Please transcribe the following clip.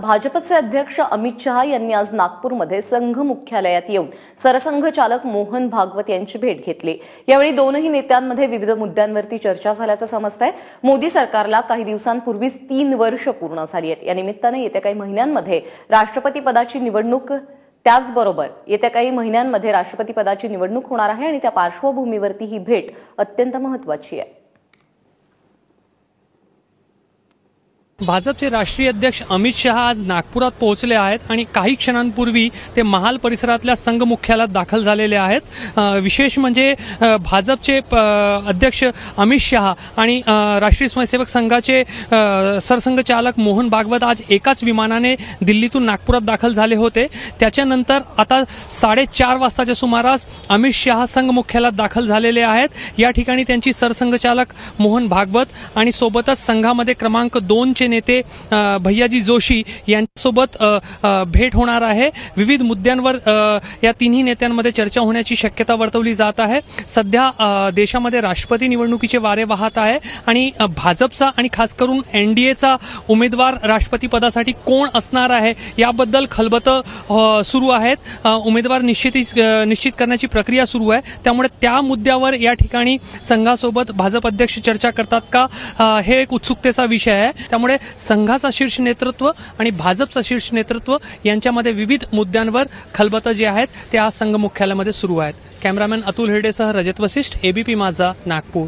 भाजपचे अध्यक्ष अमित शहा यांनी आज नागपूरमध्ये संघ मुख्यालयात येऊन सरसंघ चालक मोहन भागवत यांची भेट घेतली. यावेळी दोनही नेत्यांमध्ये विविध मुद्द्यांवरती चर्चा झाल्याचं समजतंय. मोदी सरकारला काही दिवसांपूर्वीच तीन वर्ष पूर्ण झाली आहेत. या निमित्तानं येत्या काही महिन्यांमध्ये राष्ट्रपती पदाची निवडणूक त्याचबरोबर येत्या काही महिन्यांमध्ये राष्ट्रपती पदाची निवडणूक होणार आहे आणि त्या पार्श्वभूमीवरती ही भेट अत्यंत महत्वाची आहे. भाजपचे राष्ट्रीय अध्यक्ष अमित शहा आज नागपुरात पोहोचले आहेत आणि काही क्षणांपूर्वी ते महाल परिसरातल्या संघ मुख्यालयात दाखल झालेले आहेत. विशेष म्हणजे भाजपचे प- अध्यक्ष अमित शहा आणि राष्ट्रीय स्वयंसेवक संघाचे सरसंघचालक मोहन भागवत आज एकाच विमानाने दिल्लीतून नागपुरात दाखल झाले होते. त्याच्यानंतर आता साडेचार वाजताच्या सुमारास अमित शहा संघ मुख्यालयात दाखल झालेले आहेत. या ठिकाणी त्यांची सरसंघचालक मोहन भागवत आणि सोबतच संघामध्ये क्रमांक दोनचे नेते भैयाजी जोशी यांच्यासोबत भेट होणार आहे. विविध मुद्द्यांवर या तिन्ही नेत्यांमध्ये चर्चा होण्याची शक्यता वर्तवली जात आहे. सध्या देशामध्ये राष्ट्रपती निवडणुकीचे वारे वाहत आहे आणि भाजपचा आणि खास करून एनडीएचा उमेदवार राष्ट्रपती पदासाठी कोण असणार आहे याबद्दल खलबतं सुरू आहेत. उमेदवार निश्चितीच निश्चित करण्याची प्रक्रिया सुरू आहे. त्यामुळे त्या मुद्द्यावर या ठिकाणी संघासोबत भाजप अध्यक्ष चर्चा करतात का? हे एक उत्सुकतेचा विषय आहे. त्यामुळे संघाचा शीर्ष नेतृत्व आणि भाजपचा शीर्ष नेतृत्व यांच्यामध्ये विविध मुद्द्यांवर खलबतं जे आहेत ते आज संघ मुख्यालयामध्ये सुरू आहेत. कॅमेरामॅन अतुल हिरडेसह रजत वसिष्ठ एबीपी माझा नागपूर.